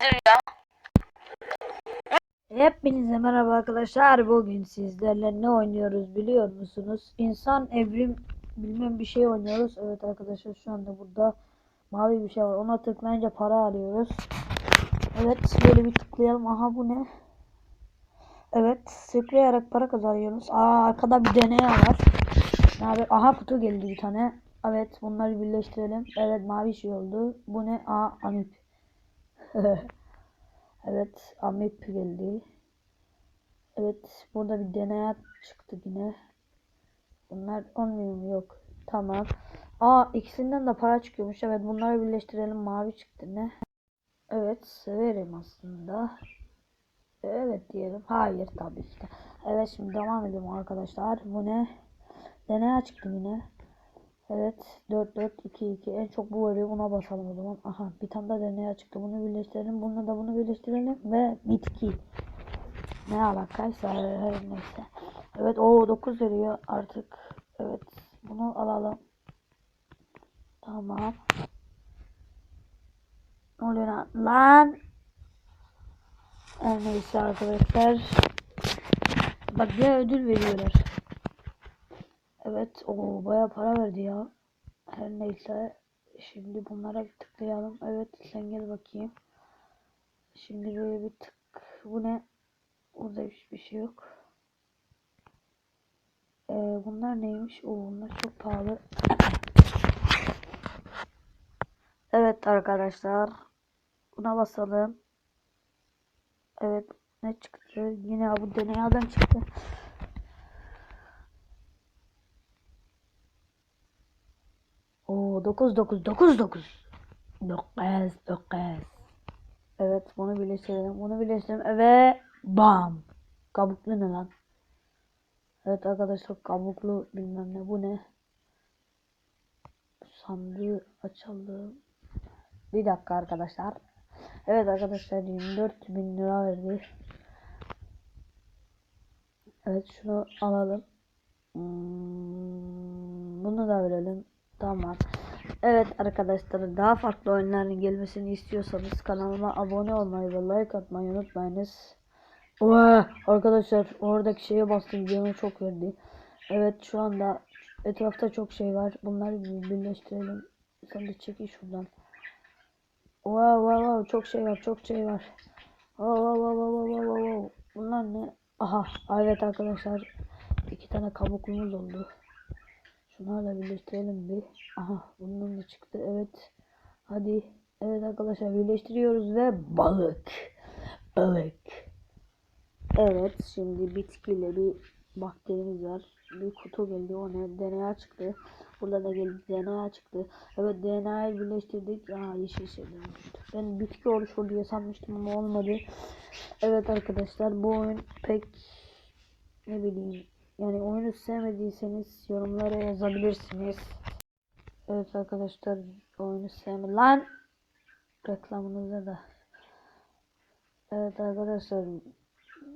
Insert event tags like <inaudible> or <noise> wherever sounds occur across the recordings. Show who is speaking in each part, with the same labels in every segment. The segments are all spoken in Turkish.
Speaker 1: rüya.
Speaker 2: Hepinize merhaba arkadaşlar. Bugün sizlerle ne oynuyoruz biliyor musunuz? İnsan evrim bilmem bir şey oynuyoruz. Evet arkadaşlar şu anda burada mavi bir şey var. Ona tıklayınca para alıyoruz. Evet böyle bir tıklayalım. Aha bu ne? Evet tıklayarak para kazanıyoruz. Aa arkada bir deney var. Haber? Aha kutu geldi bir tane. Evet bunları birleştirelim. Evet mavi şey oldu. Bu ne? Aa amip. <laughs> Evet, Amip geldi. Evet, burada bir deney çıktı yine. Bunlar olmuyor mu? Yok. Tamam. Aa, ikisinden de para çıkıyormuş. Evet, bunları birleştirelim. Mavi çıktı ne? Evet, severim aslında. Evet diyelim. Hayır tabii ki. Evet, şimdi devam edelim arkadaşlar. Bu ne? Deney çıktı yine. Evet 4 4 2 2 en çok bu veriyor buna basalım o zaman. Aha bir tane daha deney çıktı. Bunu birleştirelim. Bununla da bunu birleştirelim ve bitki. Ne alakaysa her neyse. Evet o 9 veriyor artık. Evet bunu alalım. Tamam. Ne oluyor lan? Lan! Her neyse arkadaşlar. Bak bir ödül veriyorlar. Evet, o baya para verdi ya. Her neyse, şimdi bunlara bir tıklayalım. Evet, sen gel bakayım. Şimdi böyle bir tık. Bu ne? Burada hiçbir şey yok. Ee, bunlar neymiş? O bunlar çok pahalı. evet arkadaşlar. Buna basalım. Evet, ne çıktı? Yine bu deneyden çıktı. Oo 9 9 9 9 9 9 Evet bunu birleştirelim. Bunu birleştirelim. Ve bam. Kabuklu ne lan? Evet arkadaşlar kabuklu bilmem ne bu ne? Sandığı açalım. Bir dakika arkadaşlar. Evet arkadaşlar 24 bin lira verdi. Evet şunu alalım. Hmm, bunu da verelim. Tamam. Evet arkadaşlar daha farklı oyunların gelmesini istiyorsanız kanalıma abone olmayı ve like atmayı unutmayınız. Oha! Arkadaşlar oradaki şeye bastım canım çok verdi. Evet şu anda etrafta çok şey var. Bunları bir birleştirelim. Sen de çekil şuradan. Wow wow wow çok şey var çok şey var. Wow wow wow wow wow wow. Bunlar ne? Aha evet arkadaşlar iki tane kabukumuz oldu. Şunlarla birleştirelim bir. Aha bunun da çıktı. Evet. Hadi. Evet arkadaşlar birleştiriyoruz ve balık. Balık. Evet şimdi bitkiyle bir bakterimiz var. Bir kutu geldi o ne? DNA çıktı. Burada da geldi DNA çıktı. Evet DNA'yı birleştirdik. Aa yeşil şeyler. Ben bitki oluşur diye sanmıştım ama olmadı. Evet arkadaşlar bu oyun pek ne bileyim yani oyunu sevmediyseniz yorumlara yazabilirsiniz. Evet arkadaşlar oyunu sevme lan reklamınıza da. Evet arkadaşlar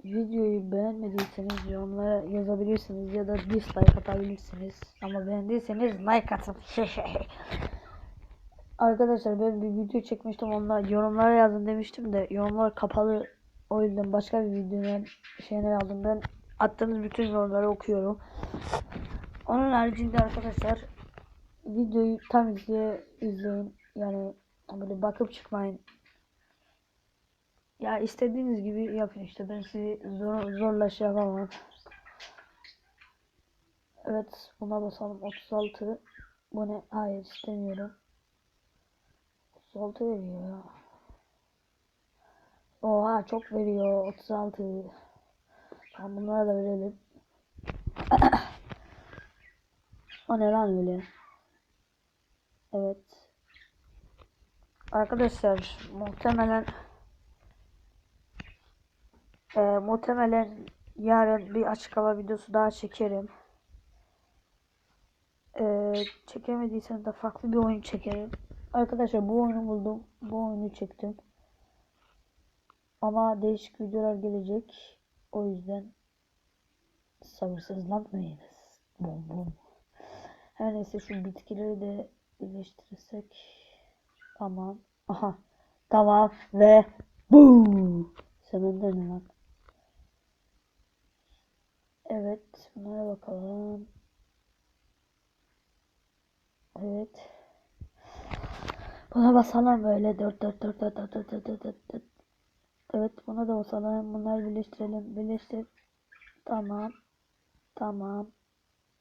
Speaker 2: videoyu beğenmediyseniz yorumlara yazabilirsiniz ya da dislike atabilirsiniz. Ama beğendiyseniz like atın. <laughs> arkadaşlar ben bir video çekmiştim onunla yorumlara yazın demiştim de yorumlar kapalı. O yüzden başka bir videonun şeyine yazdım ben attığınız bütün yorumları okuyorum. Onun haricinde arkadaşlar videoyu tam izle, izleyin. Yani böyle bakıp çıkmayın. Ya istediğiniz gibi yapın işte. Ben sizi zor, zorla şey yapamam. Evet buna basalım 36. Bu ne? Hayır istemiyorum. 36 veriyor ya. Oha çok veriyor 36. Tamam bunlara da verelim. <clears throat> o ne lan öyle? Evet. Arkadaşlar muhtemelen e, muhtemelen yarın bir açık hava videosu daha çekerim. E, çekemediysem de farklı bir oyun çekerim. Arkadaşlar bu oyunu buldum. Bu oyunu çektim. Ama değişik videolar gelecek. O yüzden sabırsızlanmayınız. Bom bom. Her neyse şu bitkileri de iyileştirirsek tamam. Aha tamam ve boom. Sonunda ne var? Evet bunlara bakalım. Evet. Buna basalım böyle 4 4 4 4 4 4 4 4 4 Evet buna da basalım. Bunları birleştirelim. Birleştir. Tamam. Tamam.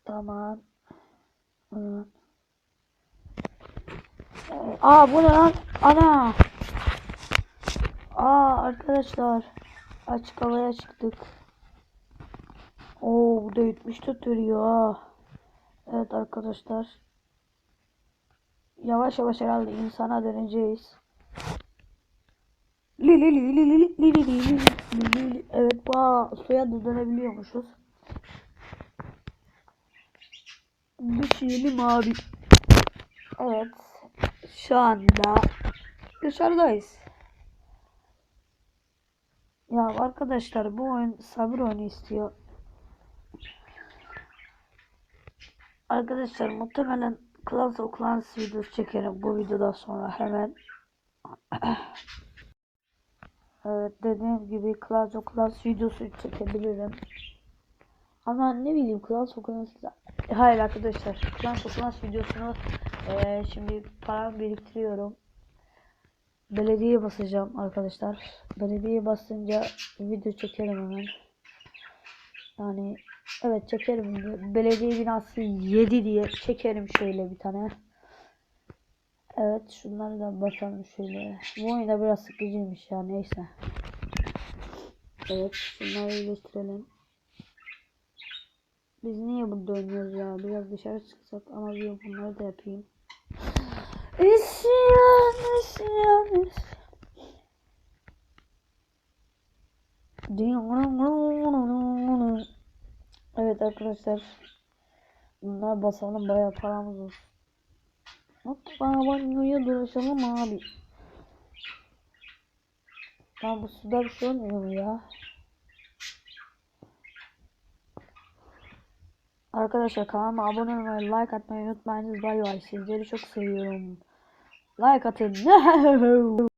Speaker 2: Tamam. Tamam. Aa bu ne lan? Ana. Aa arkadaşlar. Açık havaya çıktık. Oo bu da 70 tutuyor. Evet arkadaşlar. Yavaş yavaş herhalde insana döneceğiz. Li li li li li li li li li li. Evet bu suya da dönebiliyormuşuz. Düşelim abi. Evet. Şu anda dışarıdayız. Ya arkadaşlar bu oyun sabır oyunu istiyor. Arkadaşlar muhtemelen Clash of Clans videosu çekerim bu videodan sonra hemen. Evet dediğim gibi Clash of Clans videosu çekebilirim. Ama ne bileyim Clash of Clans Hayır arkadaşlar Clash of Clans videosunu eee, şimdi paramı biriktiriyorum. Belediye basacağım arkadaşlar. Belediye basınca video çekerim hemen. Yani evet çekerim. Belediye binası 7 diye çekerim şöyle bir tane. Evet şunları da basalım şöyle. Bu oyunda biraz sıkıcıymış ya neyse. Evet şunları birleştirelim. Biz niye burada oynuyoruz ya? Biraz dışarı çıksak ama bir bunları da yapayım. İsyan, isyan, isyan. Evet arkadaşlar. Bunlar basalım bayağı paramız olsun. Hatta banyoya dolaşalım abi. Lan bu suda bir şey olmuyor mu ya? Arkadaşlar kanalıma abone olmayı, like atmayı unutmayınız. Bay bay. Sizleri çok seviyorum. Like atın. <laughs>